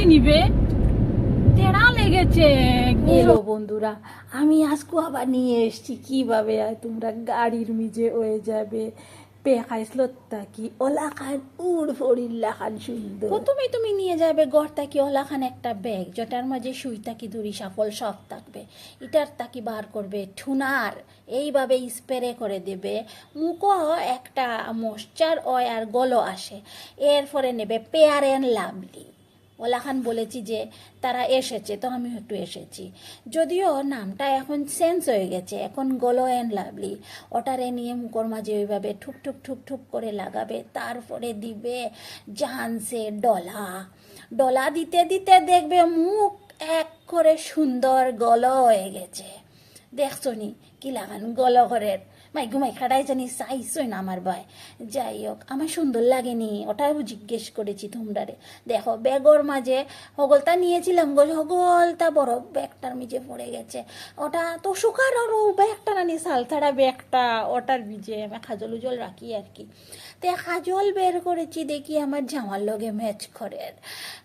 লেগেছে নিবে? তেড়া লেগেছে। এলো বন্ধুরা আমি আজকে আবার নিয়ে এসছি। কীভাবে তোমরা গাড়ির মিজে হয়ে যাবে? তাকি ওলা খান উড় ফড়িল্লা খান সুন্দর। প্রথমে তুমি নিয়ে যাবে গড় তাকি ওলাখান একটা ব্যাগ যেটার মাঝে সুই তাকি সাফল সব থাকবে। তাকি বার করবে ঠুনার এইভাবে স্প্রে করে দেবে। মুখও একটা মশ্চার অয় আর গলো আসে। এরপরে নেবে পেয়ার অ্যান্ড লাভলি ওলাখান বলেছি যে তারা এসেছে, তো আমিও একটু এসেছি। যদিও নামটা এখন চেঞ্জ হয়ে গেছে, এখন গলো অ্যান্ড লাভলি ওটারে নিয়ে মুখর মাঝে ওইভাবে ঠুক ঠুক ঠুক ঠুক করে লাগাবে, তারপরে দিবে জানসে ডলা। ডলা দিতে দিতে দেখবে মুখ এক করে সুন্দর গল হয়ে গেছে। দেখছ নি? কি লাগান? গল ঘরের। মাই ঘুমাই খাটাই জানি চাইছই না আমার ভাই। যাই হোক আমার সুন্দর লাগেনি ওটাও জিজ্ঞেস করেছি তোমরারে। দেখো ব্যাগর মাঝে হগলতা নিয়েছিলাম গো হগলতা বড় ব্যাগটার মিজে পড়ে গেছে। ওটা তো শুকার ওর ব্যাগটা না নানি সালথাড়া ব্যাগটা ওটার মিজে আমি খাজল উজল রাখি আর কি। তে খাজল বের করেছি দেখি আমার জামার লগে ম্যাচ করে।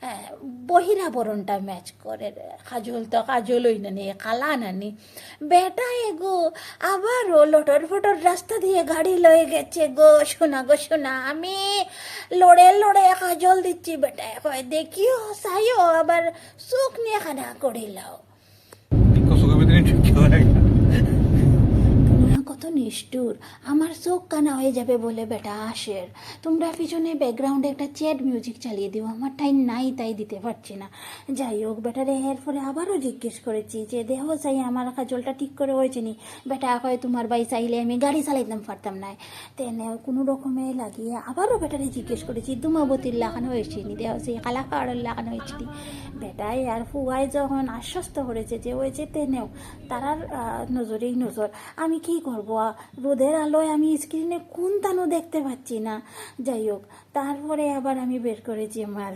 হ্যাঁ, বহিরাবরণটা ম্যাচ করে। কাজল তো কাজলই না নানি কালা না নানি বেটা এগো আবারও লটর ফটর রাস্তা দিয়ে গাড়ি লয়ে গেছে। গো, শোনা গো, শোনা, আমি লড়ে লড়ে কাজল দিচ্ছি বেটা কয় দেখিও সাইও আবার সুখ নিয়ে খানা করিলাও সুখে ভিতরে ঠিক হয়ে গেল তোমরা কত নিষ্ঠুর। আমার চোখ কানা হয়ে যাবে বলে বেটা আসের তোমরা পিছনে ব্যাকগ্রাউন্ডে একটা চ্যাট মিউজিক চালিয়ে দিও, আমার টাইম নাই তাই দিতে পারছি না। যাই হোক বেটারে পরে আবারও জিজ্ঞেস করেছি যে, দেহ চাই আমার কাজলটা ঠিক করে হয়েছে নি? বেটা কয়, তোমার বাই চাইলে আমি গাড়ি চালাইতাম, পারতাম না। তেনে কোনো রকমে লাগিয়ে আবারও বেটারে জিজ্ঞেস করেছি, দুমাবতীর লাগানো হয়েছে নি? দেহ সেই কালা কাড়ের লাগানো হয়েছে নি? বেটাই আর ফুয়াই যখন আশ্বস্ত করেছে যে হয়েছে, তেনেও তারার নজরেই নজর। আমি কি করব? আ, রোদের আলোয় আমি স্ক্রিনে কোন তানো দেখতে পাচ্ছি না। যাই হোক তারপরে আবার আমি বের করেছি আমার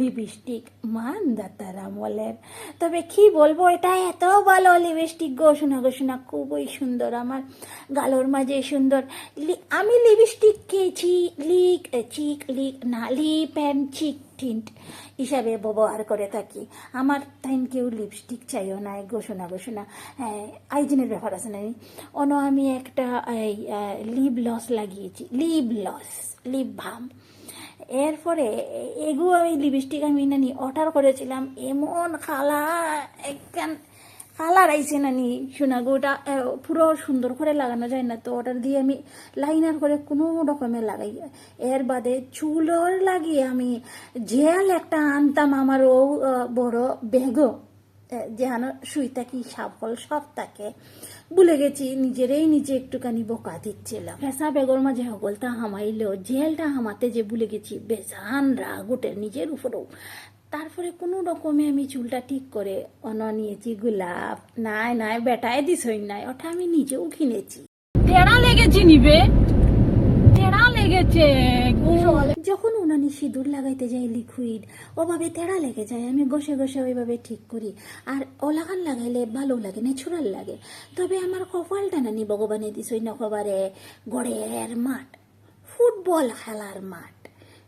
লিপস্টিক মান দাতারা বলেন তবে কি বলব, এটা এত ভালো লিপস্টিক গো শোনা খুবই সুন্দর, আমার গালোর মাঝে সুন্দর। আমি লিপস্টিক খেয়েছি লিক, চিক, লিক, না লিপ অ্যান্ড চিক টিন্ট হিসাবে ব্যবহার করে থাকি। আমার টাইম কেউ লিপস্টিক চাইও না ঘোষণা ঘোষণা আইজিনের ব্যাপার আছে না অন আমি একটা লিপ লস লাগিয়েছি লিপ লস লিপ ভাম এরপরে এগু আমি লিপস্টিক আমি নানি অর্ডার করেছিলাম। এমন খালা একখান কালার আইছে নানি সোনাগুটা পুরো সুন্দর করে লাগানো যায় না তো। অর্ডার দিয়ে আমি লাইনার করে কোনো রকমে লাগাই। এর বাদে চুলর লাগিয়ে আমি জেল একটা আনতাম আমার ও বড় বেগও যেন শুই থাকি সাফল সব থাকে ভুলে গেছি, নিজেরই নিজে একটুখানি বোকা দিচ্ছিলাম। ফেসা বেগর মাঝে হগলটা হামাইলেও জেলটা হামাতে যে ভুলে গেছি, বেজান রাগ উঠে নিজের উপরেও। তারপরে কোনো রকমে আমি চুলটা ঠিক করে অন নিয়েছি, গোলাপ, নাই নাই বেটায় দিছই নাই ওটা আমি নিজেও কিনেছি তেড়া লেগেছে নিবে। তেড়া লেগেছে সিঁদুর লাগাইতে যাই লিকুইড ওভাবে তেড়া লেগে যায়, আমি ঘষে ঘষে ওইভাবে ঠিক করি। আর ওলাগান লাগাইলে ভালো লাগে ন্যাচুরাল লাগে। তবে আমার কপালটা নানি ভগবানে দিছই নকবারে গড়ের মাঠ, ফুটবল খেলার মাঠ।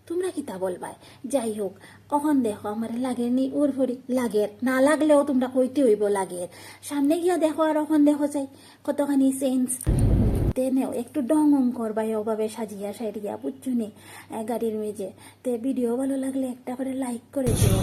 তোমরা কি তা বলবাই? যাই হোক, কখন দেখো আমার লাগে নি ওর ভরি লাগের। না লাগলেও তোমরা কইতে হইব লাগের। সামনে গিয়া দেখো আর ওখান দেখো চাই। কতখানি সেন্স তেনেও একটু ডং করবা ওভাবে সাজিয়া সাইডিয়া বুঝছুনি গাড়ির মেজে তে ভিডিও ভালো লাগলে একটা করে লাইক করে দিও।